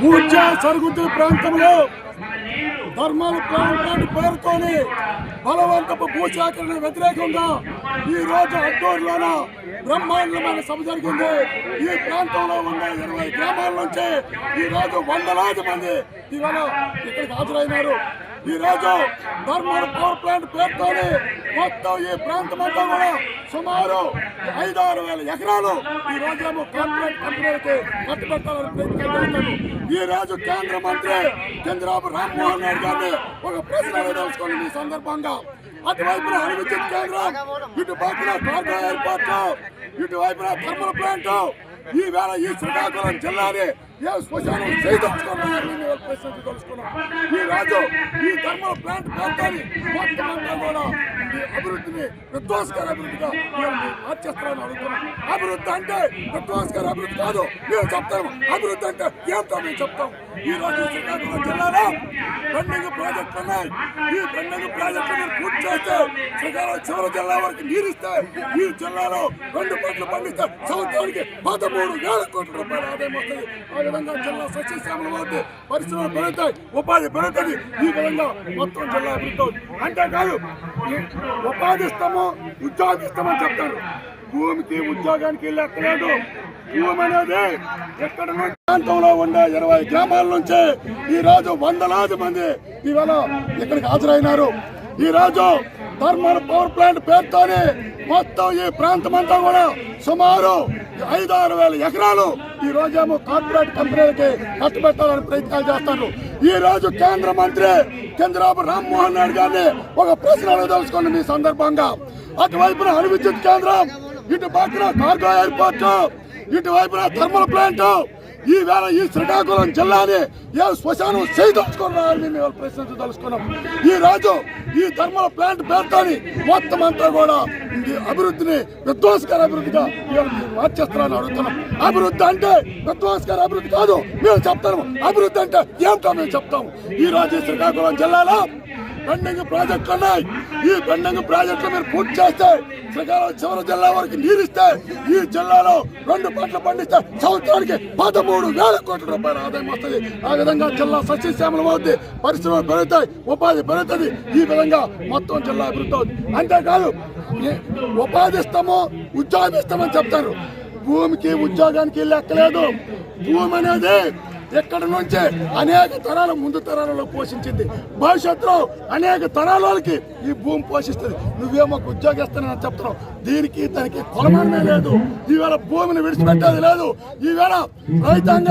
పూజ సరుగుతుల ప్రాంతంలో ధర్మాల ప్రాంతాన్ని పేరుతోని బలవంతపు భూసేకరణ వ్యతిరేకంగా ఈ రోజు అడ్డూరులోన బ్రహ్మాండమైన సభ జరిగింది. ఈ ప్రాంతంలో ఉన్న ఇరవై గ్రామాల నుంచి ఈ రోజు వందలాది మంది ఇవాళ ఇక్కడికి హాజరైనారు. ఈ రోజు ధర్మాల పవర్ ప్లాంట్ పేరుతోని మొత్తం ఈ ప్రాంతం అంతా కూడా సుమారు ఐదారు వేల ఎకరాలు ఈ రోజేమో కార్పొరేట్ కంపెనీలకి కట్టుబెట్టాలని ప్రయత్నం ఈ రోజు కేంద్ర మంత్రి చంద్రబాబు రామ్మోహన్ నాయుడు గారిని ఒక ప్రశ్న అడగదలుచుకోండి ఈ సందర్భంగా అటువైపున అణువిద్యుత్ కేంద్రం ఇటు పక్కన కార్గో ఎయిర్పోర్ట్ ఇటువైపున థర్మల్ ప్లాంట్ ఈ వేళ ఈ శ్రీకాకుళం జిల్లాని ఏ శ్మశానం చేయదలుచుకున్నారని మేము ప్రశ్నించదలుచుకున్నాం ఈ రాజు ఈ థర్మల్ ప్లాంట్ ప్రాంతాన్ని మొత్తం కూడా ఈ అభివృద్ధిని విధ్వంసకర అభివృద్ధిగా నేను మార్చేస్తారని అడుగుతున్నాం. అభివృద్ధి అంటే విధ్వంసకర అభివృద్ధి కాదు మేము చెప్తాము. అభివృద్ధి అంటే ఏంటో మేము చెప్తాము ఈ రోజు శ్రీకాకుళం జిల్లాలో పెండింగ్ ప్రాజెక్టులు ఉన్నాయి. ఈ పెండింగ్ ప్రాజెక్టులు పూర్తి చేస్తే శ్రీకాకుళం చివరి జిల్లా వరకు నీరిస్తే ఈ జిల్లాలో రెండు పంటలు పండిస్తే సంవత్సరానికి పదమూడు వేల కోట్ల రూపాయల ఆదాయం వస్తుంది. ఆ విధంగా జిల్లా సస్యశ్యామల అవుతుంది పరిశ్రమలు పెరుగుతాయి ఉపాధి పెరుగుతుంది. ఈ విధంగా మొత్తం జిల్లా అభివృద్ధి అంతేకాదు ఉపాధి ఇస్తాము ఉద్యోగం ఇస్తామని చెప్తారు. భూమికి ఉద్యోగానికి లెక్కలేదు అనేది ఎక్కడ ప్రాంతంలో ఉండే ఇరవై గ్రామాల నుంచి ఈ రోజు వందలాది మంది ఇవాళ ఇక్కడికి హాజరైనారు. ఈ రోజు థర్మల్ పవర్ ప్లాంట్ పేరుతోనే మొత్తం ఈ ప్రాంతం అంతా కూడా సుమారు ఐదారు వేల ఎకరాలు ఈ రోజేమో కార్పొరేట్ కంపెనీలకి కట్టుబెట్టాలని ప్రయత్నాలు చేస్తారు ఈ రోజు కేంద్ర మంత్రి చంద్రబాబు రామ్మోహన్ నాయుడు గారిని ఒక ప్రశ్న తెలుసుకోండి ఈ సందర్భంగా. అటువైపున అణు విద్యుత్ కేంద్రం ఇటు పక్కన కార్గో ఎయిర్పోర్ట్ ఇటువైపున థర్మల్ ప్లాంట్ ఈ వేళ ఈ శ్రీకాకుళం జిల్లాని ఏ శ్మశానం చేయదలుచుకున్నారని మేము ప్రశ్నించదలుచుకున్నాం ఈ రోజు ఈ థర్మల్ ప్లాంట్ పేరుతోని మొత్తం అంతా కూడా ఈ అభివృద్ధిని విధ్వంసకర అభివృద్ధిగా ఇవాళ మార్చేస్తారని అడుగుతున్నాం. అభివృద్ధి అంటే విధ్వంసకర అభివృద్ధి కాదు మేము చెప్తాము అభివృద్ధి అంటే ఏమిటో మేము చెప్తాము. ఈ రోజు శ్రీకాకుళం జిల్లాలో పెండింగ్ ప్రాజెక్టులు ఉన్నాయి. ఈ పెండింగ్ ప్రాజెక్టులు మీరు పూర్తి చేస్తే శ్రీకాకుళం చివరి జిల్లా వరకు నీరిస్తే ఈ జిల్లాలో రెండు పంటలు పండిస్తే సంవత్సరానికి పదమూడు వేల కోట్ల రూపాయల ఆదాయం వస్తుంది. ఆ విధంగా జిల్లా సస్యశ్యామలం అవుతుంది పరిశ్రమలు పెరుగుతాయి. ఉపాధి పెరుగుతుంది. ఈ విధంగా మొత్తం జిల్లా అభివృద్ధి అవుతుంది అంతేకాదు ఉపాధి ఇస్తాము ఉద్యోగం ఇస్తామని చెప్తారు. భూమికి ఉద్యోగానికి లెక్కలేదు. భూమి అనేది ఎక్కడి నుంచే అనేక తరాల ముందు తరాలలో పోషించింది. భవిష్యత్తులో అనేక తరాలకి ఈ భూమి పోషిస్తుంది. నువ్వేమో ఉద్యోగిస్తానని చెప్తున్నావు. దీనికి దానికి కొలమానమే లేదు. ఈవేళ భూమిని విడిచిపెట్టేది లేదు. ఈవేళ రైతాంగాన్ని